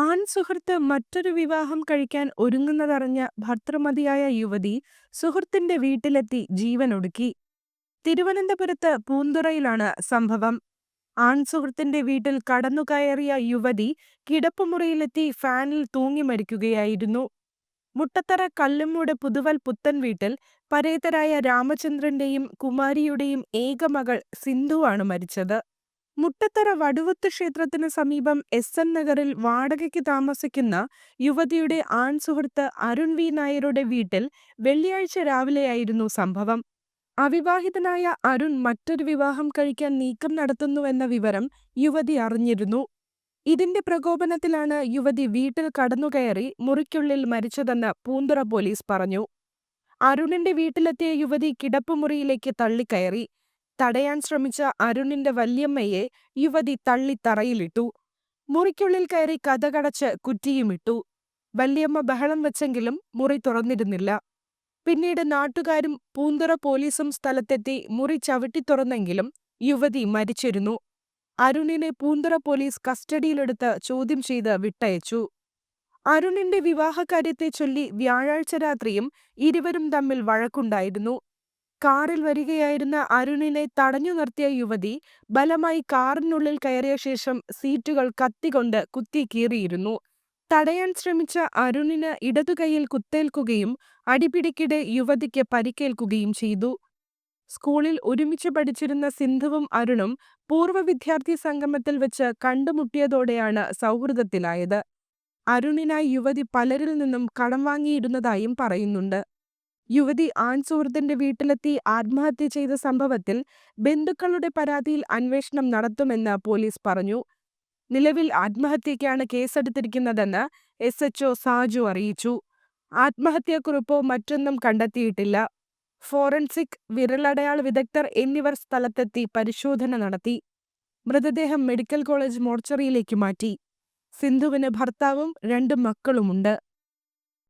ആൺ സുഹൃത്ത് മറ്റൊരു വിവാഹം കഴിക്കാൻ ഒരുങ്ങുന്നതറിഞ്ഞ ഭർത്തൃമതിയായ യുവതി സുഹൃത്തിന്റെ വീട്ടിലെത്തി ജീവനൊടുക്കി. തിരുവനന്തപുരത്ത് പൂന്തുറയിലാണ് സംഭവം. ആൺ സുഹൃത്തിന്റെ വീട്ടിൽ കടന്നുകയറിയ യുവതി കിടപ്പുമുറിയിലെത്തി ഫാനിൽ തൂങ്ങി മരിക്കുകയായിരുന്നു. മുട്ടത്തറ കല്ലുമ്മൂട് പുതുവൽ പുത്തൻ വീട്ടിൽ പരേതരായ രാമചന്ദ്രന്റെയും കുമാരിയുടെയും ഏക മകൾ സിന്ധുവാണ് മരിച്ചത്. മുട്ടത്തറ വടുവത്ത് ക്ഷേത്രത്തിന് സമീപം എസ് എൻ നഗറിൽ വാടകയ്ക്ക് താമസിക്കുന്ന യുവതിയുടെ ആൺ സുഹൃത്ത് അരുൺ വി നായരുടെ വീട്ടിൽ വെള്ളിയാഴ്ച രാവിലെയായിരുന്നു സംഭവം. അവിവാഹിതനായ അരുൺ മറ്റൊരു വിവാഹം കഴിക്കാൻ നീക്കം നടത്തുന്നുവെന്ന വിവരം യുവതി അറിഞ്ഞിരുന്നു. ഇതിന്റെ പ്രകോപനത്തിലാണ് യുവതി വീട്ടിൽ കടന്നുകയറി മുറിക്കുള്ളിൽ മരിച്ചതെന്ന് പൂന്തുറ പോലീസ് പറഞ്ഞു. അരുണിന്റെ വീട്ടിലെത്തിയ യുവതി കിടപ്പുമുറിയിലേക്ക് തള്ളിക്കയറി. തടയാൻ ശ്രമിച്ച അരുണിന്റെ വല്യമ്മയെ യുവതി തള്ളി തറയിലിട്ടു മുറിക്കുള്ളിൽ കയറി കഥകടച്ച് കുറ്റിയുമിട്ടു വല്യമ്മ ബഹളം വെച്ചെങ്കിലും മുറി തുറന്നിരുന്നില്ല. പിന്നീട് നാട്ടുകാരും പൂന്തുറ പോലീസും സ്ഥലത്തെത്തി മുറി ചവിട്ടി തുറന്നെങ്കിലും യുവതി മരിച്ചിരുന്നു. അരുണിനെ പൂന്തുറ പോലീസ് കസ്റ്റഡിയിലെടുത്ത് ചോദ്യം ചെയ്ത് വിട്ടയച്ചു. അരുണിന്റെ വിവാഹകാര്യത്തെ ചൊല്ലി വ്യാഴാഴ്ച രാത്രിയും ഇരുവരും തമ്മിൽ വഴക്കുണ്ടായിരുന്നു. കാറിൽ വരികയായിരുന്ന അരുണിനെ തടഞ്ഞു നിർത്തിയ യുവതി ബലമായി കാറിനുള്ളിൽ കയറിയ ശേഷം സീറ്റുകൾ കത്തികൊണ്ട് കുത്തി കീറിയിരുന്നു. തടയാൻ ശ്രമിച്ച അരുണിന് ഇടതുകൈയിൽ കുത്തേൽക്കുകയും അടിപിടിക്കിടെ യുവതിക്ക് പരിക്കേൽക്കുകയും ചെയ്തു. സ്കൂളിൽ ഒരുമിച്ച് പഠിച്ചിരുന്ന സിന്ധുവും അരുണും പൂർവ വിദ്യാർത്ഥി സംഗമത്തിൽ വെച്ച് കണ്ടുമുട്ടിയതോടെയാണ് സൗഹൃദത്തിലായത്. അരുണിനായി യുവതി പലരിൽ നിന്നും കടം വാങ്ങിയിരുന്നതായും പറയുന്നുണ്ട്. യുവതി ആൺ സുഹൃത്തിന്റെ വീട്ടിലെത്തി ആത്മഹത്യ ചെയ്ത സംഭവത്തിൽ ബന്ധുക്കളുടെ പരാതിയിൽ അന്വേഷണം നടത്തുമെന്ന് പോലീസ് പറഞ്ഞു. നിലവിൽ ആത്മഹത്യയ്ക്കാണ് കേസെടുത്തിരിക്കുന്നതെന്ന് എസ് എച്ച്ഒ സാജു അറിയിച്ചു. ആത്മഹത്യാക്കുറിപ്പോ മറ്റൊന്നും കണ്ടെത്തിയിട്ടില്ല. ഫോറൻസിക് വിരലടയാള വിദഗ്ധർ എന്നിവർ സ്ഥലത്തെത്തി പരിശോധന നടത്തി. മൃതദേഹം മെഡിക്കൽ കോളേജ് മോർച്ചറിയിലേക്ക് മാറ്റി. സിന്ധുവിന് ഭർത്താവും രണ്ട് മക്കളുമുണ്ട്.